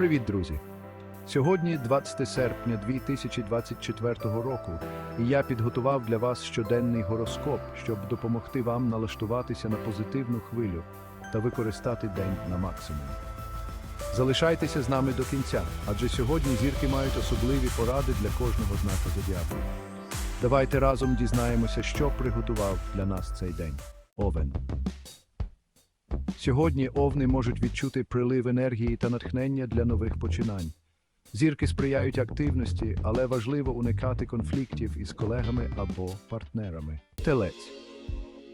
Привіт, друзі! Сьогодні 20 серпня 2024 року, і я підготував для вас щоденний гороскоп, щоб допомогти вам налаштуватися на позитивну хвилю та використати день на максимум. Залишайтеся з нами до кінця, адже сьогодні зірки мають особливі поради для кожного знака зодіаку. Давайте разом дізнаємося, що приготував для нас цей день. Овен. Сьогодні овни можуть відчути прилив енергії та натхнення для нових починань. Зірки сприяють активності, але важливо уникати конфліктів із колегами або партнерами. Телець.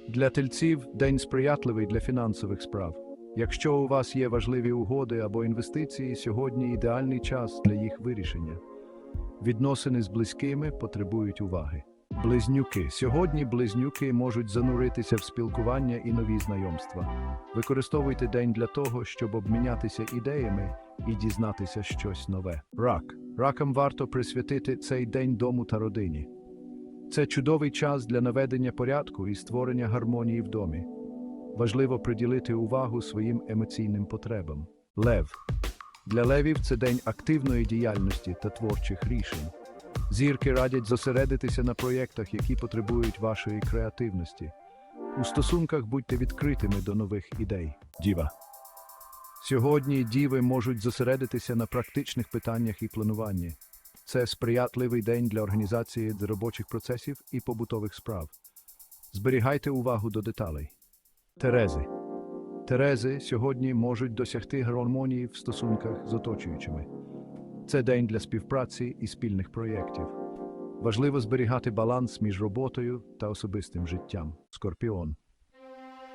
Для тельців день сприятливий для фінансових справ. Якщо у вас є важливі угоди або інвестиції, сьогодні ідеальний час для їх вирішення. Відносини з близькими потребують уваги. Близнюки. Сьогодні близнюки можуть зануритися в спілкування і нові знайомства. Використовуйте день для того, щоб обмінятися ідеями і дізнатися щось нове. Рак. Ракам варто присвятити цей день дому та родині. Це чудовий час для наведення порядку і створення гармонії в домі. Важливо приділити увагу своїм емоційним потребам. Лев. Для левів це день активної діяльності та творчих рішень. Зірки радять зосередитися на проєктах, які потребують вашої креативності. У стосунках будьте відкритими до нових ідей. Діва. Сьогодні діви можуть зосередитися на практичних питаннях і плануванні. Це сприятливий день для організації робочих процесів і побутових справ. Зберігайте увагу до деталей. Терези. Терези сьогодні можуть досягти гармонії в стосунках з оточуючими. Це день для співпраці і спільних проєктів. Важливо зберігати баланс між роботою та особистим життям. Скорпіон.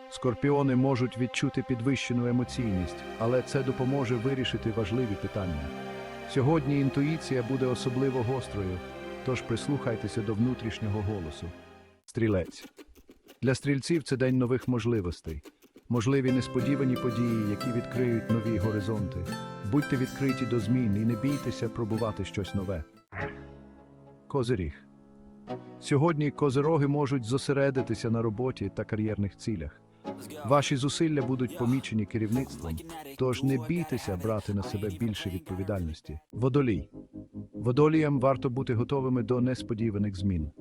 Скорпіони можуть відчути підвищену емоційність, але це допоможе вирішити важливі питання. Сьогодні інтуїція буде особливо гострою, тож прислухайтеся до внутрішнього голосу. Стрілець. Для стрільців це день нових можливостей. Можливі несподівані події, які відкриють нові горизонти. Будьте відкриті до змін і не бійтеся пробувати щось нове. Козиріг. Сьогодні козироги можуть зосередитися на роботі та кар'єрних цілях. Ваші зусилля будуть помічені керівництвом, тож не бійтеся брати на себе більше відповідальності. Водолій. Водоліям варто бути готовими до несподіваних змін.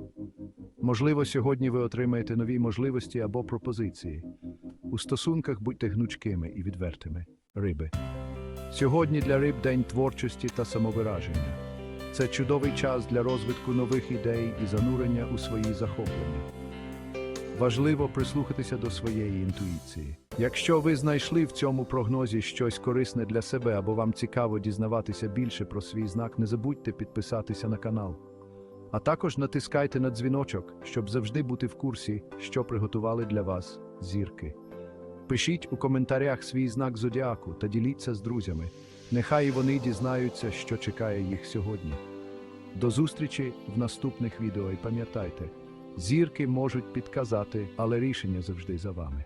Можливо, сьогодні ви отримаєте нові можливості або пропозиції. У стосунках будьте гнучкими і відвертими. Риби. Сьогодні для риб день творчості та самовираження. Це чудовий час для розвитку нових ідей і занурення у свої захоплення. Важливо прислухатися до своєї інтуїції. Якщо ви знайшли в цьому прогнозі щось корисне для себе або вам цікаво дізнаватися більше про свій знак, не забудьте підписатися на канал. А також натискайте на дзвіночок, щоб завжди бути в курсі, що приготували для вас зірки. Пишіть у коментарях свій знак зодіаку та діліться з друзями. Нехай вони дізнаються, що чекає їх сьогодні. До зустрічі в наступних відео і пам'ятайте, зірки можуть підказати, але рішення завжди за вами.